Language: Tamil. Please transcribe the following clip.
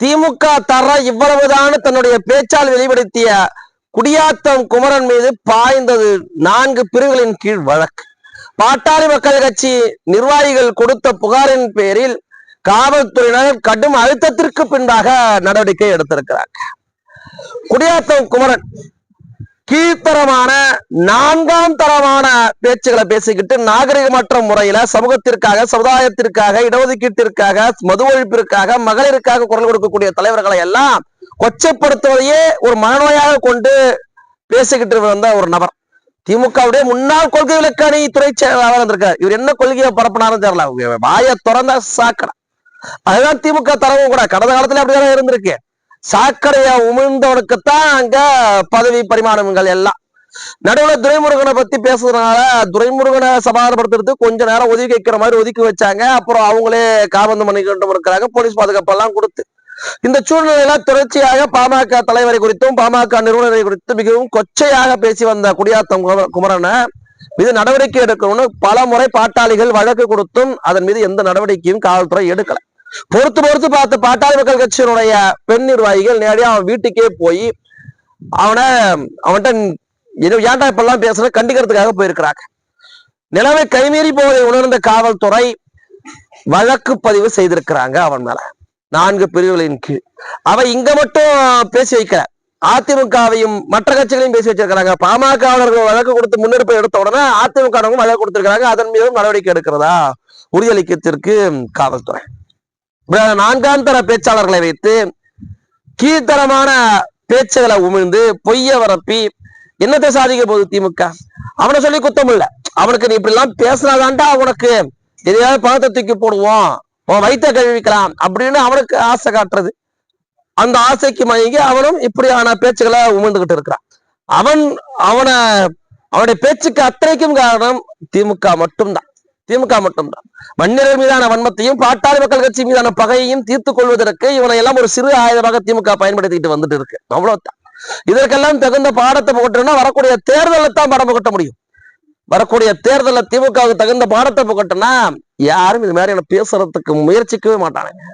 திமுக தர இவ்வளவுதான் தன்னுடைய பேச்சால் வெளிப்படுத்திய குடியாத்தம் குமரன் மீது பாய்ந்தது நான்கு பிரிவுகளின் கீழ் வழக்கு. பாட்டாளி மக்கள் கட்சி நிர்வாகிகள் கொடுத்த புகாரின் பேரில் காவல்துறையினர் கடும் அழுத்தத்திற்கு பின்பாக நடவடிக்கை எடுத்திருக்கிறார் குடியாத்தம் குமரன் கீழ்த்தரமான நான்காம் தரமான பேச்சுகளை பேசிக்கிட்டு நாகரிகமற்ற முறையில சமூகத்திற்காக சமுதாயத்திற்காக இடஒதுக்கீட்டிற்காக மது ஒழிப்பிற்காக மகளிருக்காக குரல் கொடுக்கக்கூடிய தலைவர்களை எல்லாம் கொச்சைப்படுத்துவதையே ஒரு மனநோயாக கொண்டு பேசிக்கிட்டு வந்த ஒரு நபர். திமுகவுடைய முன்னாள் கொள்கை விளக்கணி துறை செயலாளர் இருந்திருக்காரு இவர் என்ன கொள்கையை பரப்பினாலும் தெரியல. வாயை திறந்த சாக்கடை. அதுதான் திமுக தரவும் கூட. கடந்த காலத்துல அப்படிதான் இருந்திருக்கு. சாக்கடையா உமிழ்ந்தவனுக்குத்தான் அங்க பதவி பரிமாணங்கள் எல்லாம். நடுவுல துரைமுருகனை பத்தி பேசுறதுனால துரைமுருகனை சமாதானப்படுத்துறது கொஞ்ச நேரம் ஒதுக்கி வைக்கிற மாதிரி ஒதுக்கி வச்சாங்க. அப்புறம் அவங்களே காபந்து பண்ணிக்கிட்டும் இருக்கிறாங்க போலீஸ் பாதுகாப்பு எல்லாம் கொடுத்து. இந்த சூழ்நிலையில தொடர்ச்சியாக பாமக தலைவரை குறித்தும் பாமக நிறுவனரை குறித்தும் மிகவும் கொச்சையாக பேசி வந்த குடியாத்தம் குமரனை மீது நடவடிக்கை எடுக்கணும்னு பல முறை பாட்டாளிகள் வழக்கு கொடுத்தும் அதன் மீது எந்த நடவடிக்கையும் காவல்துறை எடுக்கலை. பொறுத்து பொறுத்து பார்த்து பாட்டாளி மக்கள் கட்சியினுடைய பெண் நிர்வாகிகள் நேரடியாக அவன் வீட்டுக்கே போய் அவனை அவன்கிட்ட ஏன்டா இப்பெல்லாம் பேசுற? கண்டிக்கிறதுக்காக போயிருக்கிறாங்க. நிலவை கைமீறி போவதை உணர்ந்த காவல்துறை வழக்கு பதிவு செய்திருக்கிறாங்க அவன் மேல. நான்கு பிரிவுகளின் கீழ். அவ இங்க மட்டும் பேசி வைக்கல. அதிமுகவையும் மற்ற கட்சிகளையும் பேசி வச்சிருக்கிறாங்க. பாமகவினர்கள் வழக்கு கொடுத்து முன்னெடுப்பை எடுத்த உடனே அதிமுக வழக்கு கொடுத்திருக்கிறாங்க. அதன் மீதும் நடவடிக்கை எடுக்கிறதா உறுதியளிக்கத்திற்கு காவல்துறை. நான்காம் தர பேச்சாளர்களை வைத்து கீழ்த்தரமான பேச்சுகளை உமிழ்ந்து பொய்ய வரப்பி என்னத்தை சாதிக்க போகுது திமுக? அவனை சொல்லி குத்தம் இல்ல அவனுக்கு நீ இப்படி எல்லாம் பேசினாதான்டா உனக்கு. எதையாவது பணத்தை தூக்கி போடுவோம். உன் வயிற்ற கழுவிக்கலாம் அப்படின்னு அவனுக்கு ஆசை காட்டுறது. அந்த ஆசைக்கு மயங்கி அவனும் இப்படியான பேச்சுகளை உமிழ்ந்துகிட்டு இருக்கிறான். அவன் அவனை அவனுடைய பேச்சுக்கு அத்தனைக்கும் காரணம் திமுக மட்டும்தான். திமுக மட்டும்தான். மன்னிரர் மீதான வன்மத்தையும் பாட்டாளி மக்கள் கட்சி மீதான பகையையும் தீர்த்துக் கொள்வதற்கு இவனை எல்லாம் ஒரு சிறு ஆயுதமாக திமுக பயன்படுத்திட்டு வந்துட்டு இருக்கு. அவ்வளவுதான். இதற்கெல்லாம் தகுந்த பாடத்தை புகட்டணும்னா வரக்கூடிய தேர்தலை தான் படம் புகட்ட முடியும். வரக்கூடிய தேர்தலில் திமுகவுக்கு தகுந்த பாடத்தை புகட்டினா யாரும் இது மாதிரி பேசுறதுக்கு முயற்சிக்கவே மாட்டானுங்க.